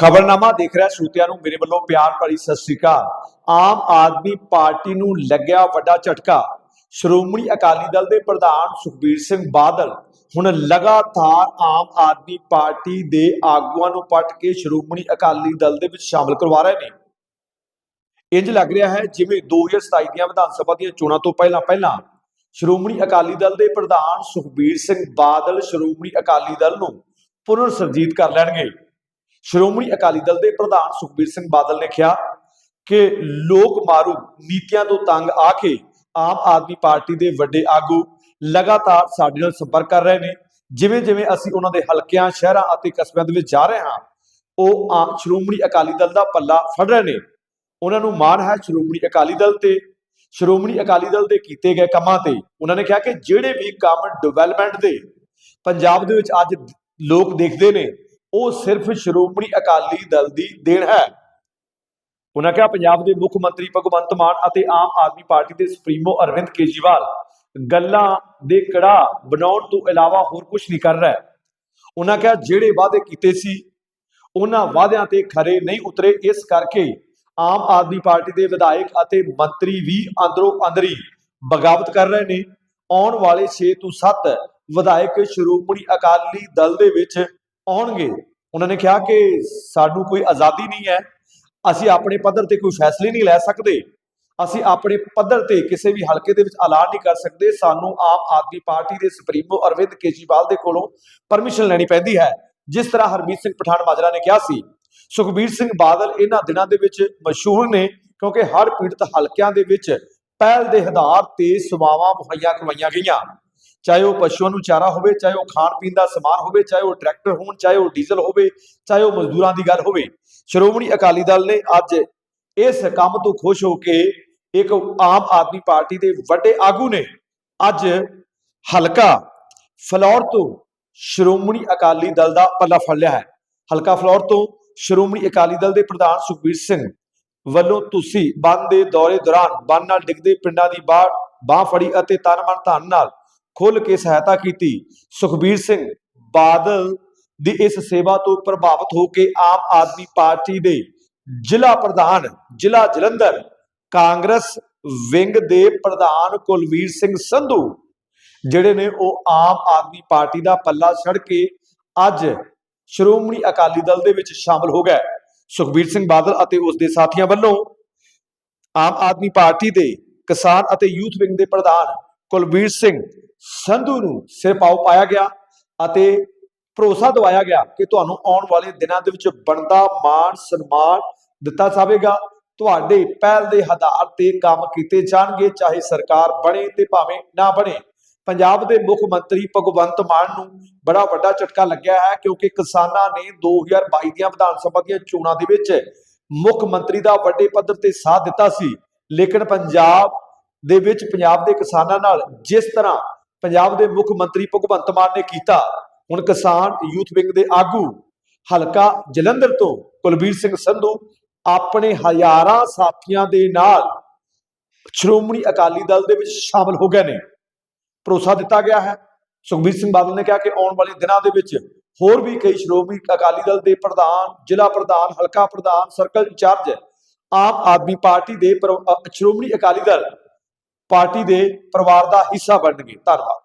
ਖਬਰਨਾਮਾ ਦੇਖ ਰਿਹਾ ਸਰੋਤਿਆਂ ਨੂੰ ਮੇਰੇ ਵੱਲੋਂ ਪਿਆਰ ਭਰੀ ਸਤਿ ਸ੍ਰੀ ਅਕਾਲ। ਆਮ ਆਦਮੀ ਪਾਰਟੀ ਨੂੰ ਲੱਗਿਆ ਵੱਡਾ ਝਟਕਾ। ਸ਼੍ਰੋਮਣੀ ਅਕਾਲੀ ਦਲ ਦੇ ਪ੍ਰਧਾਨ ਸੁਖਬੀਰ ਸਿੰਘ ਬਾਦਲ ਹੁਣ ਲਗਾਤਾਰ ਆਮ ਆਦਮੀ ਪਾਰਟੀ ਦੇ ਆਗੂਆਂ ਨੂੰ ਪਟ ਕੇ ਸ਼੍ਰੋਮਣੀ ਅਕਾਲੀ ਦਲ ਦੇ ਵਿੱਚ ਸ਼ਾਮਲ ਕਰਵਾ ਰਹੇ ਨੇ। ਇੰਜ ਲੱਗ ਰਿਹਾ ਹੈ ਜਿਵੇਂ 2027 ਦੀਆਂ ਵਿਧਾਨ ਸਭਾ ਦੀਆਂ ਚੋਣਾਂ ਤੋਂ ਪਹਿਲਾਂ ਪਹਿਲਾਂ ਸ਼੍ਰੋਮਣੀ ਅਕਾਲੀ ਦਲ ਦੇ ਪ੍ਰਧਾਨ ਸੁਖਬੀਰ ਸਿੰਘ ਬਾਦਲ ਸ਼੍ਰੋਮਣੀ ਅਕਾਲੀ ਦਲ ਨੂੰ ਪੁਨਰ ਸਰਜੀਤ ਕਰ ਲੈਣਗੇ। ਸ਼੍ਰੋਮਣੀ ਅਕਾਲੀ ਦਲ ਦੇ ਪ੍ਰਧਾਨ ਸੁਖਬੀਰ ਸਿੰਘ ਬਾਦਲ ਨੇ ਕਿਹਾ ਕਿ ਲੋਕ ਮਾਰੂ ਨੀਤੀਆਂ ਤੋਂ ਤੰਗ ਆ ਕੇ ਆਮ ਆਦਮੀ ਪਾਰਟੀ ਦੇ ਵੱਡੇ ਆਗੂ ਲਗਾਤਾਰ ਸਾਡੇ ਨਾਲ ਸੰਪਰਕ ਕਰ ਰਹੇ ਨੇ। ਜਿਵੇਂ ਜਿਵੇਂ ਅਸੀਂ ਉਹਨਾਂ ਦੇ ਹਲਕਿਆਂ, ਸ਼ਹਿਰਾਂ ਅਤੇ ਕਸਬਿਆਂ ਦੇ ਵਿੱਚ ਜਾ ਰਹੇ ਹਾਂ, ਉਹ ਆ- ਸ਼੍ਰੋਮਣੀ ਅਕਾਲੀ ਦਲ ਦਾ ਪੱਲਾ ਫੜ ਰਹੇ ਨੇ। ਉਹਨਾਂ ਨੂੰ ਮਾਣ ਹੈ ਸ਼੍ਰੋਮਣੀ ਅਕਾਲੀ ਦਲ ਤੇ। ਸ਼੍ਰੋਮਣੀ ਅਕਾਲੀ ਦਲ ਦੇ ਕੀਤੇ ਗਏ ਕੰਮਾਂ ਤੇ ਉਹਨਾਂ ਨੇ ਕਿਹਾ ਕਿ ਜਿਹੜੇ ਵੀ ਕੰਮ ਡਿਵੈਲਪਮੈਂਟ ਦੇ ਪੰਜਾਬ ਦੇ ਵਿੱਚ ਅੱਜ ਲੋਕ ਦੇਖਦੇ ਨੇ ਉਹ ਸਿਰਫ ਸ਼੍ਰੋਮਣੀ ਅਕਾਲੀ ਦਲ ਦੀ ਦੇਣ ਹੈ। ਉਹਨਾਂ ਕਿਹਾ, ਪੰਜਾਬ ਦੇ ਮੁੱਖ ਮੰਤਰੀ ਭਗਵੰਤ ਮਾਨ ਅਤੇ ਆਮ ਆਦਮੀ ਪਾਰਟੀ ਦੇ ਸੁਪਰੀਮੋ ਅਰਵਿੰਦ ਕੇਜਰੀਵਾਲ ਗੱਲਾਂ ਦੇ ਕੜਾ ਬਣਾਉਣ ਤੋਂ ਇਲਾਵਾ ਹੋਰ ਕੁਝ ਨਹੀਂ ਕਰ ਰਿਹਾ। ਉਹਨਾਂ ਕਿਹਾ, ਜਿਹੜੇ ਵਾਅਦੇ ਕੀਤੇ ਸੀ ਉਹਨਾਂ ਵਾਅਦਿਆਂ ਤੇ ਖਰੇ ਨਹੀਂ ਉਤਰੇ। ਇਸ ਕਰਕੇ ਆਮ ਆਦਮੀ ਪਾਰਟੀ ਦੇ ਵਿਧਾਇਕ ਅਤੇ ਮੰਤਰੀ ਵੀ ਅੰਦਰੋਂ ਅੰਦਰੀ ਬਗਾਵਤ ਕਰ ਰਹੇ ਨੇ। ਆਉਣ ਵਾਲੇ 6 ਤੋਂ 7 ਵਿਧਾਇਕ ਸ਼੍ਰੋਮਣੀ ਅਕਾਲੀ ਦਲ ਦੇ ਵਿੱਚ ਆਉਣਗੇ। ਉਹਨਾਂ ਨੇ ਕਿਹਾ ਕਿ ਸਾਨੂੰ ਕੋਈ ਆਜ਼ਾਦੀ ਨਹੀਂ ਹੈ। ਅਸੀਂ ਆਪਣੇ ਪੱਧਰ ਤੇ ਕੋਈ ਫੈਸਲੇ ਨਹੀਂ ਲੈ ਸਕਦੇ। ਅਸੀਂ ਆਪਣੇ ਪੱਧਰ ਤੇ ਕਿਸੇ ਵੀ ਹਲਕੇ ਦੇ ਵਿੱਚ ਐਲਾਨ ਨਹੀਂ ਕਰ ਸਕਦੇ। ਸਾਨੂੰ ਆਮ ਆਦਮੀ ਪਾਰਟੀ ਦੇ ਸੁਪਰੀਮੋ ਅਰਵਿੰਦ ਕੇਜਰੀਵਾਲ ਦੇ ਕੋਲੋਂ ਪਰਮਿਸ਼ਨ ਲੈਣੀ ਪੈਂਦੀ ਹੈ। ਜਿਸ ਤਰ੍ਹਾਂ ਹਰਮੀਤ ਸਿੰਘ ਪਠਾਨ ਮਾਜਰਾ ਨੇ ਕਿਹਾ ਸੀ। ਸੁਖਬੀਰ ਸਿੰਘ ਬਾਦਲ ਇਹਨਾਂ ਦਿਨਾਂ ਦੇ ਵਿੱਚ ਮਸ਼ਹੂਰ ਨੇ ਕਿਉਂਕਿ ਹਰ ਪੀੜਤ ਹਲਕਿਆਂ ਦੇ ਵਿੱਚ ਪਹਿਲ ਦੇ ਆਧਾਰ ਤੇ ਸੇਵਾਵਾਂ ਮੁਹੱਈਆ ਕਰਵਾਈਆਂ ਗਈਆਂ। ਚਾਹੇ ਉਹ ਪਸ਼ੂਆਂ ਨੂੰ ਚਾਰਾ ਹੋਵੇ, ਚਾਹੇ ਉਹ ਖਾਣ ਪੀਣ ਦਾ ਸਮਾਨ ਹੋਵੇ, ਚਾਹੇ ਉਹ ਟਰੈਕਟਰ ਹੋਣ, ਚਾਹੇ ਉਹ ਡੀਜ਼ਲ ਹੋਵੇ, ਚਾਹੇ ਉਹ ਮਜ਼ਦੂਰਾਂ ਦੀ ਗੱਲ ਹੋਵੇ। ਸ਼੍ਰੋਮਣੀ ਅਕਾਲੀ ਦਲ ਨੇ ਅੱਜ ਇਸ ਕੰਮ ਤੋਂ ਖੁਸ਼ ਹੋ ਕੇ ਇੱਕ ਆਮ ਆਦਮੀ ਪਾਰਟੀ ਦੇ ਵੱਡੇ ਆਗੂ ਨੇ ਅੱਜ ਹਲਕਾ ਫਲੌਰ ਤੋਂ ਸ਼੍ਰੋਮਣੀ ਅਕਾਲੀ ਦਲ ਦਾ ਪੱਲਾ ਫੜ ਲਿਆ ਹੈ। ਹਲਕਾ ਫਲੌਰ ਤੋਂ ਸ਼੍ਰੋਮਣੀ ਅਕਾਲੀ ਦਲ ਦੇ ਪ੍ਰਧਾਨ ਸੁਖਬੀਰ ਸਿੰਘ ਵੱਲੋਂ ਤੁਸੀਂ ਬੰਦ ਦੇ ਦੌਰੇ ਦੌਰਾਨ ਬੰਨ ਨਾਲ ਡਿੱਗਦੇ ਪਿੰਡਾਂ ਦੀ ਬਾਹ ਬਾਹ ਫੜੀ ਅਤੇ ਤਨ ਮਨ ਧਨ ਨਾਲ ਖੁੱਲ ਕੇ ਸਹਾਇਤਾ ਕੀਤੀ। ਸੁਖਬੀਰ ਸਿੰਘ ਬਾਦਲ ਦੀ ਇਸ ਸੇਵਾ ਤੋਂ ਪ੍ਰਭਾਵਿਤ ਹੋ ਕੇ ਆਮ ਆਦਮੀ ਪਾਰਟੀ ਦੇ ਜ਼ਿਲ੍ਹਾ ਪ੍ਰਧਾਨ, ਜ਼ਿਲ੍ਹਾ ਜਲੰਧਰ, ਕਾਂਗਰਸ ਵਿੰਗ ਦੇ ਪ੍ਰਧਾਨ ਕੁਲਵੀਰ ਸਿੰਘ ਸੰਧੂ, ਜਿਹੜੇ ਨੇ ਉਹ ਆਮ ਆਦਮੀ ਪਾਰਟੀ ਦਾ ਪੱਲਾ ਛੱਡ ਕੇ ਅੱਜ ਸ਼੍ਰੋਮਣੀ ਅਕਾਲੀ ਦਲ ਦੇ ਵਿੱਚ ਸ਼ਾਮਲ ਹੋ ਗਏ। ਸੁਖਬੀਰ ਸਿੰਘ ਬਾਦਲ ਅਤੇ ਉਸ ਦੇ ਸਾਥੀਆਂ ਵੱਲੋਂ ਆਮ ਆਦਮੀ ਪਾਰਟੀ ਦੇ ਕਿਸਾਨ ਅਤੇ ਯੂਥ ਵਿੰਗ ਦੇ ਪ੍ਰਧਾਨ ਕੁਲਵੀਰ ਸਿੰਘ ਸੰਧੂ ਨੂੰ ਸਿਰ ਪਾਉ ਪਾਇਆ ਗਿਆ ਅਤੇ ਭਰੋਸਾ ਦਵਾਇਆ ਗਿਆ ਕਿ ਤੁਹਾਨੂੰ ਆਉਣ ਵਾਲੇ ਦਿਨਾਂ ਦੇ ਵਿੱਚ ਬਣਦਾ ਮਾਣ, ਸਨਮਾਨ ਦਿੱਤਾ ਜਾਵੇਗਾ। ਤੁਹਾਡੇ ਪਹਿਲ ਦੇ ਆਧਾਰ ਤੇ ਕੰਮ ਕੀਤੇ ਜਾਣਗੇ, ਚਾਹੇ ਸਰਕਾਰ ਬਣੇ ਤੇ ਭਾਵੇਂ ਨਾ ਬਣੇ। ਪੰਜਾਬ ਦੇ ਮੁੱਖ ਮੰਤਰੀ ਭਗਵੰਤ ਮਾਨ ਨੂੰ ਬੜਾ ਵੱਡਾ ਝਟਕਾ ਲੱਗਿਆ ਹੈ ਕਿਉਂਕਿ ਕਿਸਾਨਾਂ ਨੇ 2022 ਦੀਆਂ ਵਿਧਾਨ ਸਭਾ ਦੀਆਂ ਚੋਣਾਂ ਦੇ ਵਿੱਚ ਮੁੱਖ ਮੰਤਰੀ ਦਾ ਵੱਡੇ ਪੱਧਰ ਤੇ ਸਾਥ ਦਿੱਤਾ ਸੀ। ਲੇਕਿਨ ਪੰਜਾਬ ਦੇ ਵਿੱਚ, ਪੰਜਾਬ ਦੇ ਕਿਸਾਨਾਂ ਨਾਲ ਜਿਸ ਤਰ੍ਹਾਂ ਪੰਜਾਬ ਦੇ ਮੁੱਖ ਮੰਤਰੀ ਭਗਵੰਤ ਮਾਨ ਨੇ ਕੀਤਾ। ਹੁਣ ਕਿਸਾਨ ਯੂਥ ਵਿੰਗ ਦੇ ਆਗੂ ਹਲਕਾ ਜਲੰਧਰ ਤੋਂ ਕੁਲਬੀਰ ਸਿੰਘ ਸੰਧੂ ਆਪਣੇ ਹਜ਼ਾਰਾਂ ਸਾਥੀਆਂ ਦੇ ਨਾਲ ਸ਼੍ਰੋਮਣੀ ਅਕਾਲੀ ਦਲ ਦੇ ਵਿੱਚ ਸ਼ਾਮਲ ਹੋ ਗਏ ਨੇ। ਭਰੋਸਾ ਦਿੱਤਾ ਗਿਆ ਹੈ। ਸੁਖਬੀਰ ਸਿੰਘ ਬਾਦਲ ਨੇ ਕਿਹਾ ਕਿ ਆਉਣ ਵਾਲੇ ਦਿਨਾਂ ਦੇ ਵਿੱਚ ਹੋਰ ਵੀ ਕਈ ਸ਼੍ਰੋਮਣੀ ਅਕਾਲੀ ਦਲ ਦੇ ਪ੍ਰਧਾਨ, ਜ਼ਿਲ੍ਹਾ ਪ੍ਰਧਾਨ, ਹਲਕਾ ਪ੍ਰਧਾਨ, circle in charge Aam Aadmi party ਦੇ ਪਰ- ਸ਼੍ਰੋਮਣੀ ਅਕਾਲੀ ਦਲ ਪਾਰਟੀ ਦੇ ਪਰਿਵਾਰ ਦਾ ਹਿੱਸਾ ਬਣਨਗੇ। ਧੰਨਵਾਦ।